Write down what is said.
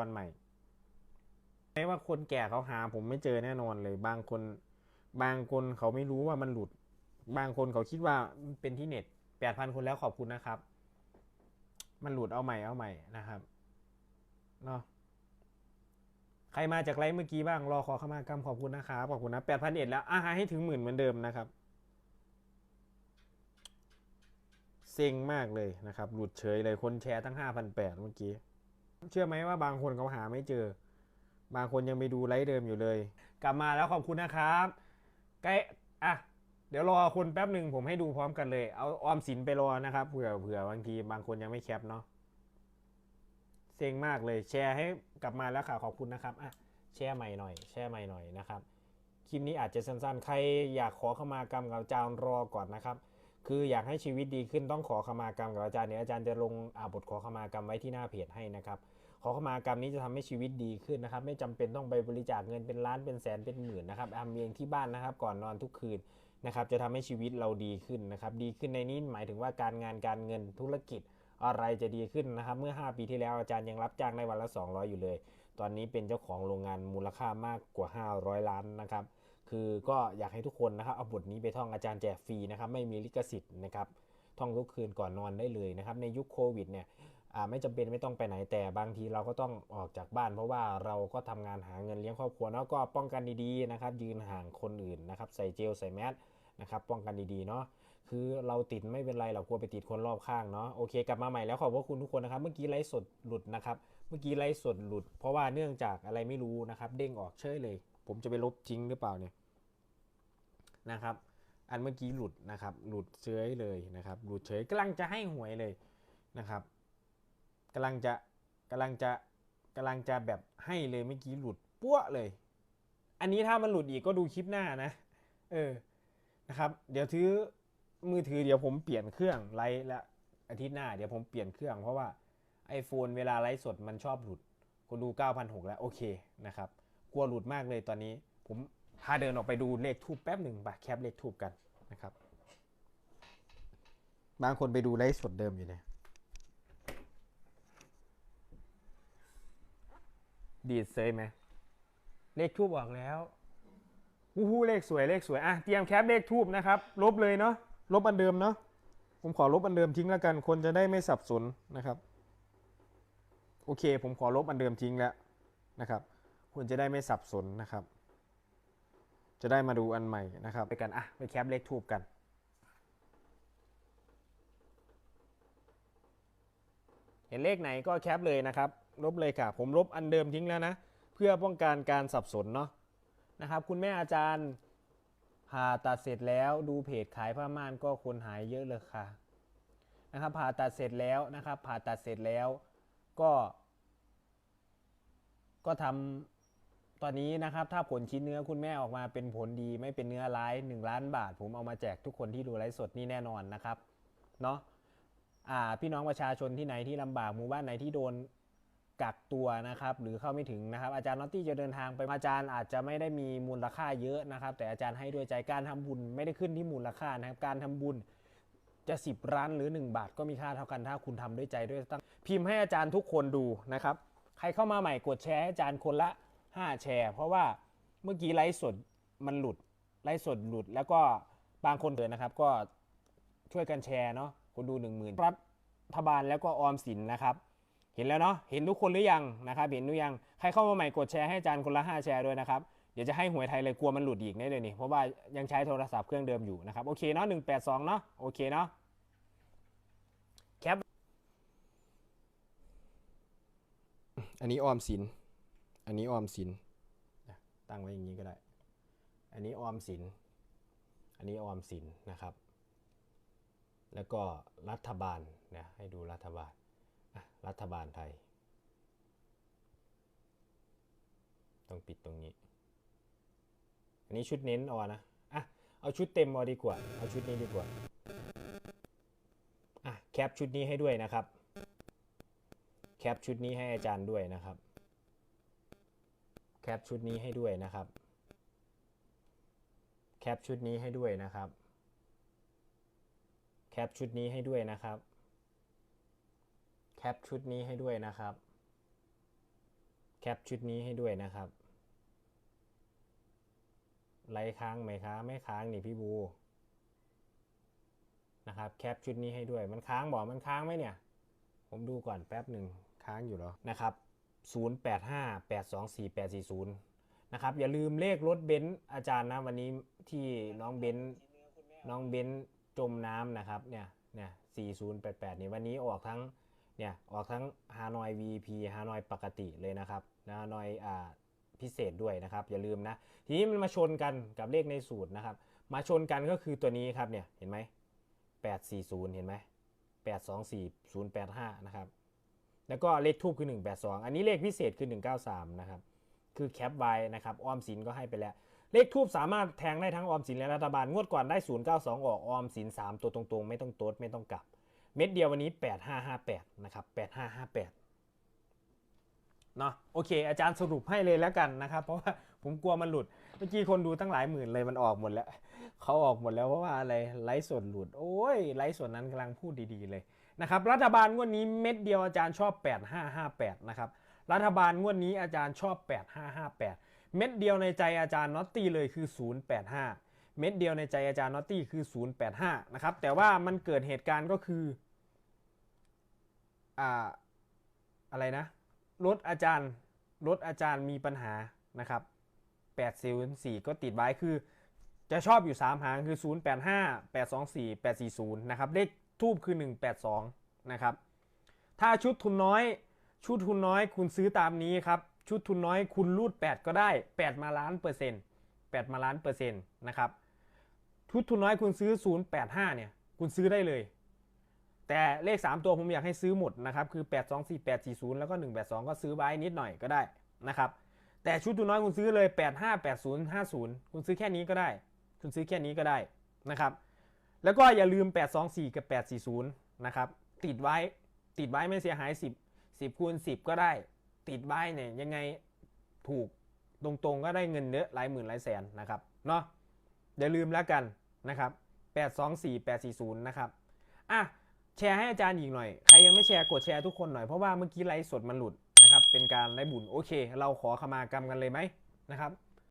วันใหม่ไม่ว่าคนแก่เขาหา ผมไม่เจอแน่นอนเลย บางคน บางคนเขาไม่รู้ว่ามันหลุด บางคนเขาคิดว่าเป็นที่เน็ตแปดพันคนแล้วขอบคุณนะครับ มันหลุดเอาใหม่เอาใหม่นะครับเนาะใครมาจากไลฟ์เมื่อกี้บ้างรอขอเข้ามากรรมขอบคุณนะครับขอบคุณนะแปดพันเอ็ดแล้วอะให้ถึงหมื่นเหมือนเดิมนะครับเซ็งมากเลยนะครับ หลุดเฉยเลยคนแชร์ทั้งห้าพันแปดเมื่อกี้ เชื่อไหมว่าบางคนเขาหาไม่เจอ บางคนยังไปดูไลฟ์เดิมอยู่เลย กลับมาแล้วขอบคุณนะครับใกล้อะเดี๋ยวรอคนแป๊บหนึ่งผมให้ดูพร้อมกันเลย เอาออมสินไปรอนะครับเผื่อเผื่อบางทีบางคนยังไม่แคปเนาะเซ็งมากเลยแชร์ให้กลับมาแล้วค่ะขอบคุณนะครับอะแชร์ใหม่หน่อย แชร์ใหม่หน่อยนะครับคลิปนี้อาจจะสั้นๆ ใครอยากขอเข้ามากรรมกับจารรอก่อนนะครับ คืออยากให้ชีวิตดีขึ้นต้องขอขมากรรมกับอาจารย์เนี่ยอาจารย์จะลงอาบทขอขมากรรมไว้ที่หน้าเพจให้นะครับขอขมากรรมนี้จะทำให้ชีวิตดีขึ้นนะครับ ไม่จำเป็นต้องไปบริจาคเงินเป็นล้านเป็นแสนเป็นหมื่นนะครับทำเองที่บ้านนะครับ ก่อนนอนทุกคืนนะครับ จะทำให้ชีวิตเราดีขึ้นนะครับ ดีขึ้นในนี้หมายถึงว่าการงานการเงินธุรกิจอะไรจะดีขึ้นนะครับ เมื่อ 5 ปีที่แล้วอาจารย์ยังรับจ้างในวันละ 200 อยู่เลย ตอนนี้เป็นเจ้าของโรงงานมูลค่ามากกว่า 500 ล้านนะครับ คือก็อยากให้ทุกคนนะครับเอาบทนี้ไปท่องอาจารย์แจกฟรีนะครับไม่มีลิขสิทธิ์นะครับท่องทุกคืนก่อนนอนได้เลยนะครับในยุคโควิดเนี่ยไม่จำเป็นไม่ต้องไปไหนแต่บางทีเราก็ต้องออกจากบ้าน เพราะว่าเราก็ทำงานหาเงินเลี้ยงครอบครัวแล้วก็ป้องกันดีๆนะครับยืนห่างคนอื่นนะครับใส่เจลใส่แมสนะครับป้องกันดีๆเนาะคือเราติดไม่เป็นไรเรากลัวไปติดคนรอบข้างเนาะโอเคกลับมาใหม่แล้วขอบพระคุณทุกคนนะครับ เมื่อกี้ไลฟ์สดหลุดนะครับ เมื่อกี้ไลฟ์สดหลุด เพราะว่าเนื่องจากอะไรไม่รู้นะครับ เด้งออกเฉยเลย ผมจะไปลบจริงหรือเปล่าเนี่ยนะครับ อันเมื่อกี้หลุดนะครับ หลุดเฉยเลยนะครับ หลุดเฉยกำลังจะให้หวยเลยนะครับกำลังจะกำลังจะกำลังจะแบบให้เลยเมื่อกี้หลุดปั้วเลย อันนี้ถ้ามันหลุดอีกก็ดูคลิปหน้านะ เออนะครับ เดี๋ยวถือมือถือเดี๋ยวผมเปลี่ยนเครื่องไลฟ์และอาทิตย์หน้าเดี๋ยวผมเปลี่ยนเครื่องเพราะว่า iPhone เวลาไลฟ์สดมันชอบหลุดคนดู 9,600 แล้ว โอเคนะครับ ลัวหลุดมากเลยตอนนี้ ผมพาเดินออกไปดูเลขทูบแป๊บหนึ่งไปแคปเลขทูบกันนะครับ บางคนไปดูไลฟ์สดเดิมอยู่เนี่ยดีดเซยไหมเลขทูบออกแล้ววู้ฮู้เลขสวยเลขสวยอะเตรียมแคปเลขทูบนะครับลบเลยเนาะลบอันเดิมเนาะผมขอลบอันเดิมทิ้งแล้วกัน คนจะได้ไม่สับสนนะครับ โอเค ผมขอลบอันเดิมทิ้งแล้วนะครับ คุณจะได้ไม่สับสนนะครับ จะได้มาดูอันใหม่นะครับ ไปกันอะไปแคปเลขทูบกันเห็นเลขไหนก็แคปเลยนะครับ ลบเลยค่ะ ผมลบอันเดิมทิ้งแล้วนะ เพื่อป้องกันการสับสนเนาะนะครับ คุณแม่อาจารย์ผ่าตัดเสร็จแล้วดูเพจขายผ้าม่านก็คนหายเยอะเลยค่ะนะครับผ่าตัดเสร็จแล้วนะครับ ผ่าตัดเสร็จแล้วก็ ก็ทำ ตอนนี้นะครับถ้าผลชิ้นเนื้อคุณแม่ออกมาเป็นผลดีไม่เป็นเนื้อร้าย 1 ล้านบาท ผมเอามาแจกทุกคนที่ดูไลฟ์สดนี่แน่นอนนะครับเนาะอ่าพี่น้องประชาชนที่ไหนที่ลำบากหมู่บ้านไหนที่โดนกักตัวนะครับหรือเข้าไม่ถึงนะครับ อาจารย์นอตตี้จะเดินทางไปอาจารย์อาจจะไม่ได้มีมูลค่าเยอะนะครับ แต่อาจารย์ให้ด้วยใจการทำบุญไม่ได้ขึ้นที่มูลค่านะครับการทำบุญจะ 10ล้านหรือ 1 บาทก็มีค่าเท่ากันถ้าคุณทำด้วยใจด้วยตั้งพิมพ์ให้อาจารย์ทุกคนดูนะครับ ใครเข้ามาใหม่กดแชร์ให้อาจารย์คนละ 5 แชร์ เพราะว่าเมื่อกี้ไลฟ์สดมันหลุดไลฟ์สดหลุด แล้วก็บางคนเดินนะครับ ก็ช่วยกันแชร์เนาะคนดู 1 0,000รัฐบาลแล้วก็ออมสินนะครับ เห็นแล้วเนาะเห็นทุกคนหรือยังนะครับเห็นหรือยังใครเข้ามาใหม่กดแชร์ให้อาจารย์คนละ 5 แชร์ด้วยนะครับเดี๋ยวจะให้หวยไทยเลยกลัวมันหลุดอีกแน่เลยนี่เพราะว่ายังใช้โทรศัพท์เครื่องเดิมอยู่นะครับโอเคเนาะหนึ่งแปดสองเนาะโอเคเนาะแคปอันนี้ออมสิน อันนี้ออมสินตั้งไว้อย่างนี้ก็ได้ อันนี้ออมสิน อันนี้ออมสินนะครับ แล้วก็รัฐบาลนะให้ดูรัฐบาลรัฐบาลไทย ต้องปิดตรงนี้ อันนี้ชุดเน้นเอนะอะเอาชุดเต็มเอดีกว่า เอาชุดนี้ดีกว่าอะแคปชุดนี้ให้ด้วยนะครับ แคปชุดนี้ให้อาจารย์ด้วยนะครับ แคปชุดนี้ให้ด้วยนะครับ แคปชุดนี้ให้ด้วยนะครับ แคปชุดนี้ให้ด้วยนะครับ แคปชุดนี้ให้ด้วยนะครับ แคปชุดนี้ให้ด้วยนะครับไลค้างไหมคะไม่ค้างนี่พี่บูนะครับแคปชุดนี้ให้ด้วยมันค้างบอกมันค้างไหมเนี่ย ผมดูก่อนแป๊บหนึ่งค้างอยู่หรอนะครับ 0858248840 นะครับ อย่าลืมเลขรถเบนซ์อาจารย์นะวันนี้ที่น้องเบนซ์น้องเบนซ์จมน้ำนะครับเนี่ยเนี่ย4088นี่วันนี้ออกทั้งเนี่ยออกทั้งฮานอย VP ฮานอยปกติเลยนะครับฮานอยอ่าพิเศษด้วยนะครับ อย่าลืมนะ ทีนี้มันมาชนกันกับเลขในสูตรนะครับ มาชนกันก็คือตัวนี้ครับเนี่ยเห็นไหม840 เห็นไหม824 085 นะครับ แล้วก็เลขทูบคือ 182 อันนี้เลขพิเศษคือ 193 นะครับ คือแคปไว้นะครับ ออมสินก็ให้ไปแล้ว เลขทูบสามารถแทงได้ทั้งออมสินและรัฐบาล งวดก่อนได้ 092 ออกออมสิน 3 ตัวตรงๆ ไม่ต้องโต๊ดไม่ต้องกลับ เม็ดเดียววันนี้ 8558 นะครับ 8558 เนาะโอเค อาจารย์สรุปให้เลยแล้วกันนะครับ เพราะว่าผมกลัวมันหลุด เมื่อกี้คนดูตั้งหลายหมื่นเลยมันออกหมดแล้ว เขาออกหมดแล้วเพราะว่าอะไรไลฟ์สดหลุด โอ้ยไลฟ์สดนั้นกำลังพูดดีๆเลยนะครับรัฐบาลงวดนี้เม็ดเดียวอาจารย์ชอบ 8558นะครับรัฐบาลงวดนี้อาจารย์ชอบ 8558 เม็ดเดียวในใจอาจารย์น็อตตี้เลยคือ 085 เม็ดเดียวในใจอาจารย์น็อตตี้คือ 085นะครับแต่ว่ามันเกิดเหตุการณ์ก็คืออ่าอะไรนะรถอาจารย์รถอาจารย์มีปัญหานะครับ804ก็ติดไว้คือ จะชอบอยู่ 3 หางคือ 085 824 840 นะครับ เลขทูบคือ 182 นะครับ ถ้าชุดทุนน้อย ชุดทุนน้อยคุณซื้อตามนี้ครับ ชุดทุนน้อยคุณรูด 8 ก็ได้ 8 มาล้านเปอร์เซ็นต์8มาล้านเปอร์เซ็นต์นะครับ ชุดทุนน้อยคุณซื้อ 085 เนี่ย คุณซื้อได้เลย แต่เลข 3 ตัวผมอยากให้ซื้อหมดนะครับ คือ 8 2 4 8 4 0 แล้วก็ 182 ก็ซื้อไว้นิดหน่อยก็ได้นะครับ แต่ชุดตัวน้อยคุณซื้อเลย 8 5 8 0 5 0 คุณซื้อแค่นี้ก็ได้ คุณซื้อแค่นี้ก็ได้นะครับ แล้วก็อย่าลืม 8 2 4 กับ 8 4 0 นะครับ ติดไว้ติดไว้ไม่เสียหาย 10 10คูณ10 ก็ได้ ติดไว้เนี่ยยังไงถูกตรงๆก็ได้เงินเยอะหลายหมื่นหลายแสนนะครับเนาะอย่าลืมแล้วกันนะครับ 8 2 4 8 4 0 นะครับอะแชร์ให้อาจารย์อีกหน่อย ใครยังไม่แชร์กดแชร์ทุกคนหน่อยเพราะว่าเมื่อกี้ไลฟ์สดมันหลุดนะครับ เป็นการได้บุญโอเค เราขอขมากรรมกันเลยไหมนะครับ